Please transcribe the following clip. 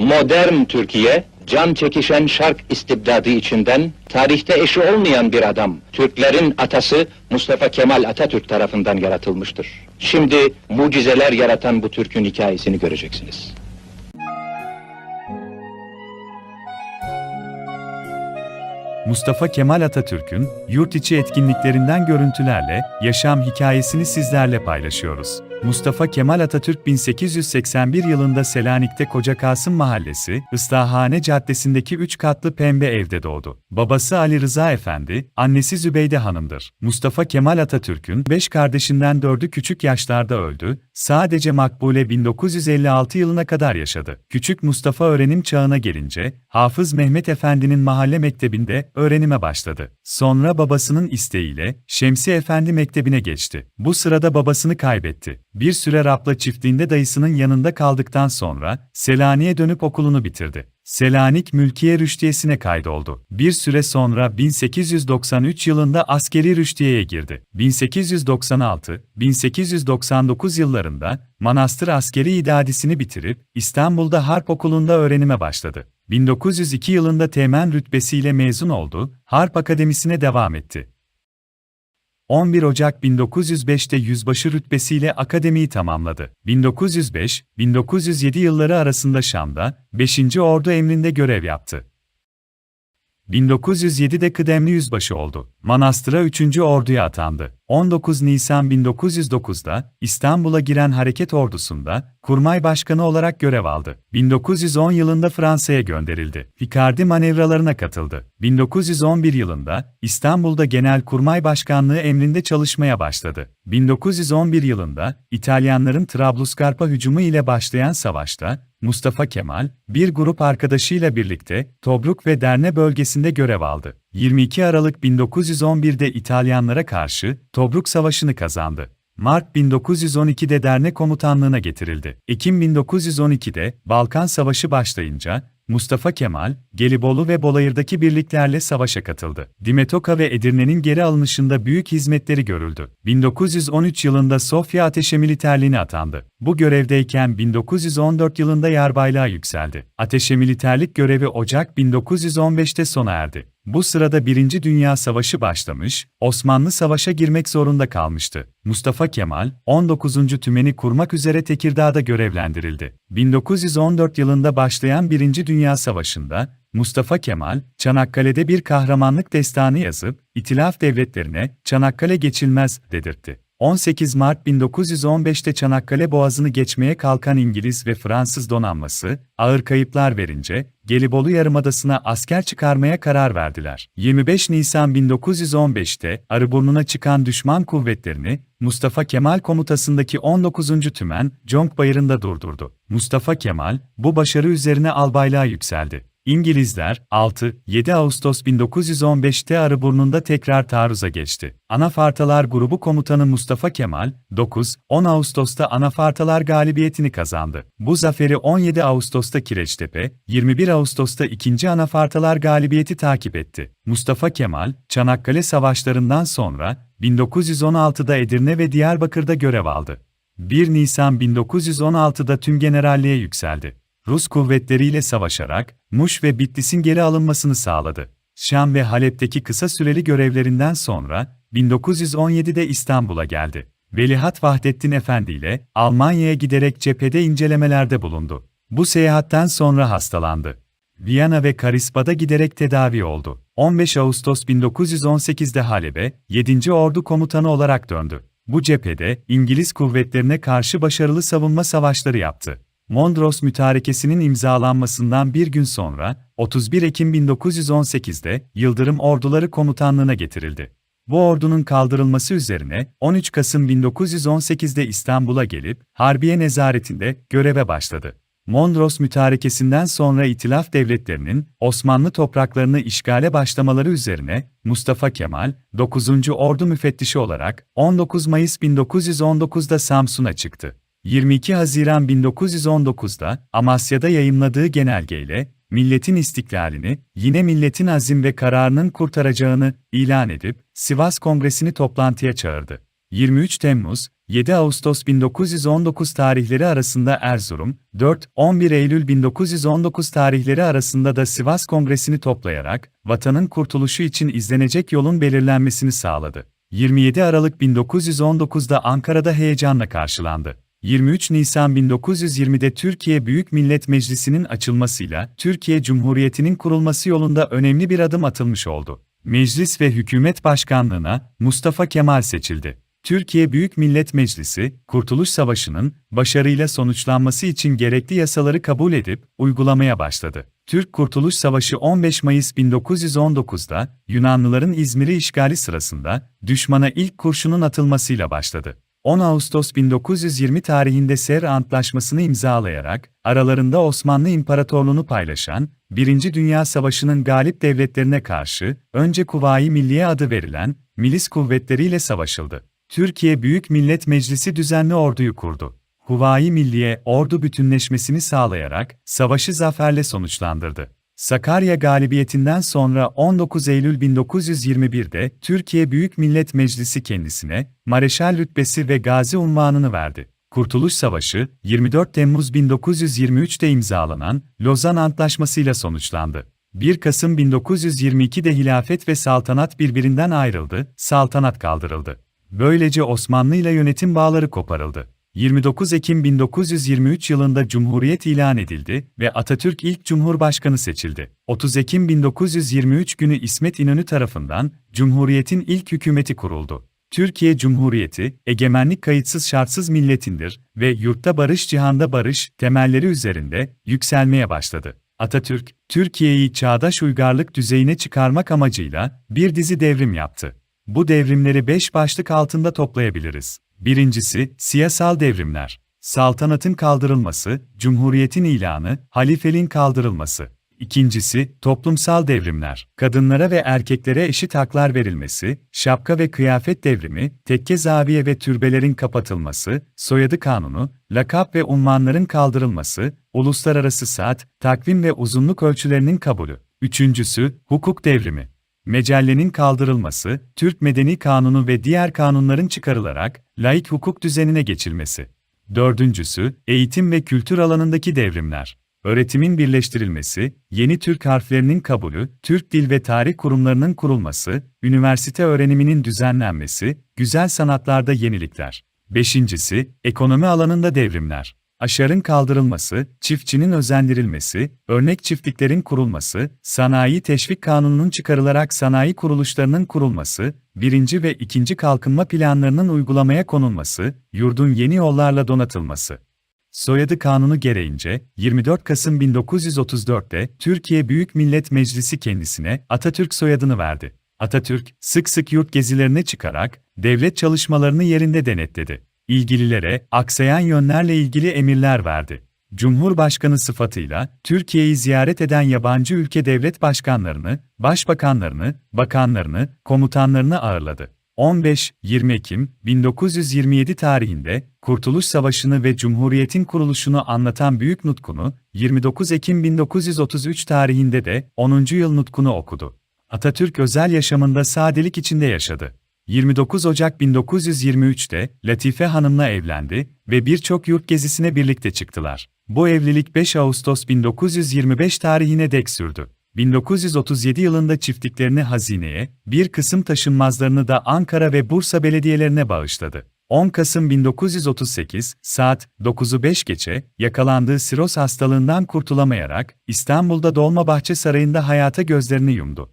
Modern Türkiye, can çekişen şark istibdadı içinden, tarihte eşi olmayan bir adam, Türklerin atası Mustafa Kemal Atatürk tarafından yaratılmıştır. Şimdi mucizeler yaratan bu Türk'ün hikayesini göreceksiniz. Mustafa Kemal Atatürk'ün yurt içi etkinliklerinden görüntülerle yaşam hikayesini sizlerle paylaşıyoruz. Mustafa Kemal Atatürk 1881 yılında Selanik'te Koca Kasım Mahallesi, Islahane Caddesi'ndeki 3 katlı pembe evde doğdu. Babası Ali Rıza Efendi, annesi Zübeyde Hanım'dır. Mustafa Kemal Atatürk'ün 5 kardeşinden 4'ü küçük yaşlarda öldü, sadece Makbule 1956 yılına kadar yaşadı. Küçük Mustafa öğrenim çağına gelince, Hafız Mehmet Efendi'nin mahalle mektebinde öğrenime başladı. Sonra babasının isteğiyle Şemsi Efendi Mektebi'ne geçti. Bu sırada babasını kaybetti. Bir süre Rapla çiftliğinde dayısının yanında kaldıktan sonra Selanik'e dönüp okulunu bitirdi. Selanik Mülkiye Rüştiyesi'ne kaydoldu. Bir süre sonra 1893 yılında askeri rüştiyeye girdi. 1896-1899 yıllarında Manastır Askeri İdadisini bitirip İstanbul'da Harp Okulu'nda öğrenime başladı. 1902 yılında teğmen rütbesiyle mezun oldu, Harp Akademisi'ne devam etti. 11 Ocak 1905'te yüzbaşı rütbesiyle akademiyi tamamladı. 1905-1907 yılları arasında Şam'da 5. Ordu emrinde görev yaptı. 1907'de kıdemli yüzbaşı oldu. Manastıra 3. Ordu'ya atandı. 19 Nisan 1909'da İstanbul'a giren hareket ordusunda kurmay başkanı olarak görev aldı. 1910 yılında Fransa'ya gönderildi. Picardy manevralarına katıldı. 1911 yılında İstanbul'da Genel Kurmay Başkanlığı emrinde çalışmaya başladı. 1911 yılında İtalyanların Trablusgarp'a hücumu ile başlayan savaşta Mustafa Kemal, bir grup arkadaşıyla birlikte Tobruk ve Derne bölgesinde görev aldı. 22 Aralık 1911'de İtalyanlara karşı Tobruk Savaşı'nı kazandı. Mart 1912'de Derne komutanlığına getirildi. Ekim 1912'de Balkan Savaşı başlayınca Mustafa Kemal, Gelibolu ve Bolayır'daki birliklerle savaşa katıldı. Dimetoka ve Edirne'nin geri alınışında büyük hizmetleri görüldü. 1913 yılında Sofya Ateşe Militerliğine atandı. Bu görevdeyken 1914 yılında yarbaylığa yükseldi. Ateşe Militerlik görevi Ocak 1915'te sona erdi. Bu sırada Birinci Dünya Savaşı başlamış, Osmanlı savaşa girmek zorunda kalmıştı. Mustafa Kemal, 19. tümeni kurmak üzere Tekirdağ'da görevlendirildi. 1914 yılında başlayan Birinci Dünya Savaşı'nda, Mustafa Kemal, Çanakkale'de bir kahramanlık destanı yazıp, İtilaf devletlerine Çanakkale geçilmez dedirtti. 18 Mart 1915'te Çanakkale Boğazı'nı geçmeye kalkan İngiliz ve Fransız donanması, ağır kayıplar verince, Gelibolu Yarımadası'na asker çıkarmaya karar verdiler. 25 Nisan 1915'te Arıburnu'na çıkan düşman kuvvetlerini, Mustafa Kemal komutasındaki 19. Tümen, Conk Bayırı'nda durdurdu. Mustafa Kemal, bu başarı üzerine albaylığa yükseldi. İngilizler 6-7 Ağustos 1915'te Arıburnu'nda tekrar taarruza geçti. Anafartalar Grubu Komutanı Mustafa Kemal, 9-10 Ağustos'ta Anafartalar galibiyetini kazandı. Bu zaferi 17 Ağustos'ta Kireçtepe, 21 Ağustos'ta 2. Anafartalar galibiyeti takip etti. Mustafa Kemal, Çanakkale Savaşlarından sonra 1916'da Edirne ve Diyarbakır'da görev aldı. 1 Nisan 1916'da tüm generalliğe yükseldi. Rus kuvvetleriyle savaşarak Muş ve Bitlis'in geri alınmasını sağladı. Şam ve Halep'teki kısa süreli görevlerinden sonra 1917'de İstanbul'a geldi. Velihat Vahdettin Efendi ile Almanya'ya giderek cephede incelemelerde bulundu. Bu seyahatten sonra hastalandı. Viyana ve Karispa'da giderek tedavi oldu. 15 Ağustos 1918'de Halep'e 7. Ordu Komutanı olarak döndü. Bu cephede İngiliz kuvvetlerine karşı başarılı savunma savaşları yaptı. Mondros Mütarekesi'nin imzalanmasından bir gün sonra, 31 Ekim 1918'de Yıldırım Orduları Komutanlığına getirildi. Bu ordunun kaldırılması üzerine 13 Kasım 1918'de İstanbul'a gelip Harbiye Nezaretinde göreve başladı. Mondros Mütarekesi'nden sonra İtilaf devletlerinin Osmanlı topraklarını işgale başlamaları üzerine Mustafa Kemal, 9. Ordu Müfettişi olarak 19 Mayıs 1919'da Samsun'a çıktı. 22 Haziran 1919'da Amasya'da yayımladığı genelgeyle milletin istiklalini, yine milletin azim ve kararının kurtaracağını ilan edip Sivas Kongresi'ni toplantıya çağırdı. 23 Temmuz, 7 Ağustos 1919 tarihleri arasında Erzurum, 4-11 Eylül 1919 tarihleri arasında da Sivas Kongresi'ni toplayarak, vatanın kurtuluşu için izlenecek yolun belirlenmesini sağladı. 27 Aralık 1919'da Ankara'da heyecanla karşılandı. 23 Nisan 1920'de Türkiye Büyük Millet Meclisi'nin açılmasıyla Türkiye Cumhuriyeti'nin kurulması yolunda önemli bir adım atılmış oldu. Meclis ve hükümet başkanlığına Mustafa Kemal seçildi. Türkiye Büyük Millet Meclisi, Kurtuluş Savaşı'nın başarıyla sonuçlanması için gerekli yasaları kabul edip uygulamaya başladı. Türk Kurtuluş Savaşı 15 Mayıs 1919'da Yunanlıların İzmir'i işgali sırasında düşmana ilk kurşunun atılmasıyla başladı. 10 Ağustos 1920 tarihinde Ser Antlaşması'nı imzalayarak aralarında Osmanlı İmparatorluğunu paylaşan 1. Dünya Savaşı'nın galip devletlerine karşı önce Kuvayi Milliye adı verilen milis kuvvetleriyle savaşıldı. Türkiye Büyük Millet Meclisi düzenli orduyu kurdu. Huvayi Milliye, ordu bütünleşmesini sağlayarak savaşı zaferle sonuçlandırdı. Sakarya galibiyetinden sonra 19 Eylül 1921'de Türkiye Büyük Millet Meclisi kendisine Mareşal rütbesi ve Gazi unvanını verdi. Kurtuluş Savaşı 24 Temmuz 1923'te imzalanan Lozan Antlaşması'yla sonuçlandı. 1 Kasım 1922'de hilafet ve saltanat birbirinden ayrıldı, saltanat kaldırıldı. Böylece Osmanlı ile yönetim bağları koparıldı. 29 Ekim 1923 yılında Cumhuriyet ilan edildi ve Atatürk ilk Cumhurbaşkanı seçildi. 30 Ekim 1923 günü İsmet İnönü tarafından Cumhuriyet'in ilk hükümeti kuruldu. Türkiye Cumhuriyeti, egemenlik kayıtsız şartsız milletindir ve yurtta barış cihanda barış temelleri üzerinde yükselmeye başladı. Atatürk, Türkiye'yi çağdaş uygarlık düzeyine çıkarmak amacıyla bir dizi devrim yaptı. Bu devrimleri beş başlık altında toplayabiliriz. Birincisi, siyasal devrimler. Saltanatın kaldırılması, cumhuriyetin ilanı, halifeliğin kaldırılması. İkincisi, toplumsal devrimler. Kadınlara ve erkeklere eşit haklar verilmesi, şapka ve kıyafet devrimi, tekke zaviye ve türbelerin kapatılması, soyadı kanunu, lakap ve unvanların kaldırılması, uluslararası saat, takvim ve uzunluk ölçülerinin kabulü. Üçüncüsü, hukuk devrimi. Mecellenin kaldırılması, Türk Medeni Kanunu ve diğer kanunların çıkarılarak laik hukuk düzenine geçilmesi. Dördüncüsü, eğitim ve kültür alanındaki devrimler. Öğretimin birleştirilmesi, yeni Türk harflerinin kabulü, Türk Dil ve Tarih Kurumlarının kurulması, üniversite öğreniminin düzenlenmesi, güzel sanatlarda yenilikler. Beşincisi, ekonomi alanında devrimler. Aşarın kaldırılması, çiftçinin özendirilmesi, örnek çiftliklerin kurulması, sanayi teşvik kanununun çıkarılarak sanayi kuruluşlarının kurulması, birinci ve ikinci kalkınma planlarının uygulamaya konulması, yurdun yeni yollarla donatılması. Soyadı kanunu gereğince 24 Kasım 1934'te Türkiye Büyük Millet Meclisi kendisine Atatürk soyadını verdi. Atatürk sık sık yurt gezilerine çıkarak devlet çalışmalarını yerinde denetledi ilgililere aksayan yönlerle ilgili emirler verdi. Cumhurbaşkanı sıfatıyla Türkiye'yi ziyaret eden yabancı ülke devlet başkanlarını, başbakanlarını, bakanlarını, komutanlarını ağırladı. 15-20 Ekim 1927 tarihinde Kurtuluş Savaşı'nı ve Cumhuriyet'in kuruluşunu anlatan büyük nutkunu, 29 Ekim 1933 tarihinde de 10. yıl nutkunu okudu. Atatürk özel yaşamında sadelik içinde yaşadı. 29 Ocak 1923'te Latife Hanım'la evlendi ve birçok yurt gezisine birlikte çıktılar. Bu evlilik 5 Ağustos 1925 tarihine dek sürdü. 1937 yılında çiftliklerini hazineye, bir kısım taşınmazlarını da Ankara ve Bursa belediyelerine bağışladı. 10 Kasım 1938, saat 9'u 5 geçe, yakalandığı siroz hastalığından kurtulamayarak, İstanbul'da Dolmabahçe Sarayı'nda hayata gözlerini yumdu.